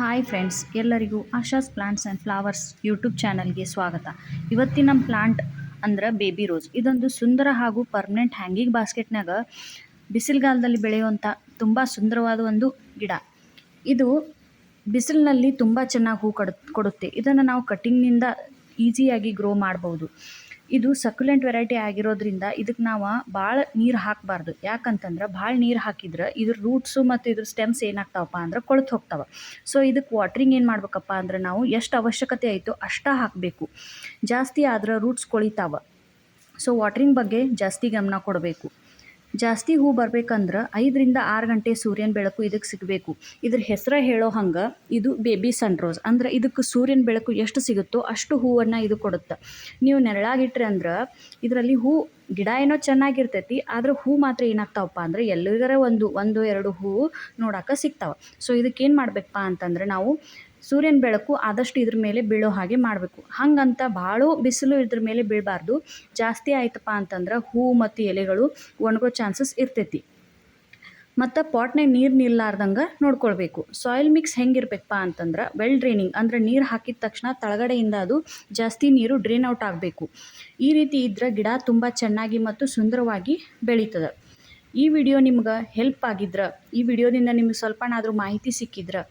Hi friends ಎಲ್ಲರಿಗೂ Asha's plants and flowers YouTube ಚಾನಲ್ಗೆ ಸ್ವಾಗತ. ಇವತ್ತಿನ ಪ್ಲಾಂಟ್ ಅಂದ್ರೆ ಬೇಬಿ ರೋಸ್ ಇದೊಂದು ಸುಂದರ ಹಾಗೂ ಪರ್ಮನೆಂಟ್ ಹ್ಯಾಂಗಿಂಗ್ ಬಾಸ್ಕೆಟ್ನಾಗ ಬಿಸಿಲುಗಾಲದಲ್ಲಿ ಬೆಳೆಯುವಂಥ ತುಂಬ ಸುಂದರವಾದ ಒಂದು ಗಿಡ. ಇದು ಬಿಸಿಲಿನಲ್ಲಿ ತುಂಬ ಚೆನ್ನಾಗಿ ಹೂ ಕಡ, ಕೊಡುತ್ತೆ. ಇದನ್ನು ನಾವು ಕಟ್ಟಿಂಗ್ನಿಂದ ಈಸಿಯಾಗಿ ಗ್ರೋ ಮಾಡ್ಬೋದು. ಇದು ಸಕ್ಯುಲೆಂಟ್ ವೆರೈಟಿ ಆಗಿರೋದ್ರಿಂದ ಇದಕ್ಕೆ ನಾವು ಭಾಳ ನೀರು ಹಾಕಬಾರ್ದು. ಯಾಕಂತಂದ್ರೆ ಭಾಳ ನೀರು ಹಾಕಿದ್ರೆ ಇದ್ರ ರೂಟ್ಸು ಮತ್ತು ಇದ್ರ ಸ್ಟೆಮ್ಸ್ ಏನಾಗ್ತಾವಪ್ಪ ಅಂದ್ರೆ ಕೊಳ್ತು ಹೋಗ್ತಾವೆ. ಸೊ ಇದಕ್ಕೆ ವಾಟ್ರಿಂಗ್ ಏನು ಮಾಡ್ಬೇಕಪ್ಪ ಅಂದ್ರೆ ನಾವು ಎಷ್ಟು ಅವಶ್ಯಕತೆ ಐತೋ ಅಷ್ಟೇ ಹಾಕಬೇಕು. ಜಾಸ್ತಿ ಆದ್ರೆ ರೂಟ್ಸ್ ಕೊಳಿತಾವೆ. ಸೊ ವಾಟ್ರಿಂಗ್ ಬಗ್ಗೆ ಜಾಸ್ತಿ ಗಮನ ಕೊಡಬೇಕು. ಜಾಸ್ತಿ ಹೂ ಬರ್ಬೇಕಂದ್ರೆ ಐದರಿಂದ ಆರು ಗಂಟೆ ಸೂರ್ಯನ ಬೆಳಕು ಇದಕ್ಕೆ ಸಿಗಬೇಕು. ಇದ್ರ ಹೆಸರು ಹೇಳೋ ಹಂಗೆ ಇದು ಬೇಬಿ ಸನ್ ರೋಸ್ ಅಂದ್ರೆ ಇದಕ್ಕೆ ಸೂರ್ಯನ ಬೆಳಕು ಎಷ್ಟು ಸಿಗುತ್ತೋ ಅಷ್ಟು ಹೂವನ್ನು ಇದು ಕೊಡುತ್ತೆ. ನೀವು ನೆರಳಾಗಿಟ್ರಿ ಅಂದ್ರೆ ಇದರಲ್ಲಿ ಹೂ ಗಿಡ ಏನೋ ಚೆನ್ನಾಗಿರ್ತೈತಿ, ಆದ್ರೆ ಹೂ ಮಾತ್ರ ಏನಾಗ್ತಾವಪ್ಪ ಅಂದ್ರೆ ಎಲ್ಲಿಗರ ಒಂದು ಒಂದು, ಎರಡು ಹೂವು ನೋಡಕ್ಕೆ ಸಿಗ್ತಾವೆ. ಸೊ ಇದಕ್ಕೇನು ಮಾಡಬೇಕಪ್ಪ ಅಂತಂದ್ರೆ ನಾವು ಸೂರ್ಯನ ಬೆಳಕು ಆದಷ್ಟು ಇದ್ರ ಮೇಲೆ ಬೀಳೋ ಹಾಗೆ ಮಾಡಬೇಕು. ಹಂಗಂತ ಭಾಳ ಬಿಸಿಲು ಇದ್ರ ಮೇಲೆ ಬೀಳಬಾರ್ದು. ಜಾಸ್ತಿ ಆಯ್ತಪ್ಪ ಅಂತಂದ್ರೆ ಹೂ ಮತ್ತು ಎಲೆಗಳು ಒಣಗೋ ಚಾನ್ಸಸ್ ಇರ್ತೈತಿ. ಮತ್ತು ಪಾಟ್ನಾಗ ನೀರು ನಿಲ್ಲಾರ್ದಂಗೆ ನೋಡ್ಕೊಳ್ಬೇಕು. ಸಾಯಿಲ್ ಮಿಕ್ಸ್ ಹೆಂಗಿರ್ಬೇಕಪ್ಪ ಅಂತಂದ್ರೆ ವೆಲ್ ಡ್ರೈನಿಂಗ್ ಅಂದರೆ ನೀರು ಹಾಕಿದ ತಕ್ಷಣ ತಳಗಡೆಯಿಂದ ಅದು ಜಾಸ್ತಿ ನೀರು ಡ್ರೈನ್ ಔಟ್ ಆಗಬೇಕು. ಈ ರೀತಿ ಇದ್ರೆ ಗಿಡ ತುಂಬ ಚೆನ್ನಾಗಿ ಮತ್ತು ಸುಂದರವಾಗಿ ಬೆಳೀತದೆ. ಈ ವಿಡಿಯೋ ನಿಮ್ಗೆ ಹೆಲ್ಪ್ ಆಗಿದ್ರೆ, ಈ ವಿಡಿಯೋದಿಂದ ನಿಮ್ಗೆ ಸ್ವಲ್ಪನಾದರೂ ಮಾಹಿತಿ ಸಿಕ್ಕಿದ್ರೆ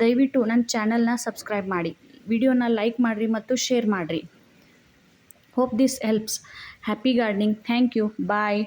ದಯವಿಟ್ಟು ನನ್ನ ಚಾನಲ್ನ ಸಬ್ಸ್ಕ್ರೈಬ್ ಮಾಡಿ. ವಿಡಿಯೋನ ಲೈಕ್ ಮಾಡಿರಿ ಮತ್ತು ಶೇರ್ ಮಾಡಿರಿ. Hope this helps. Happy gardening. Thank you. Bye.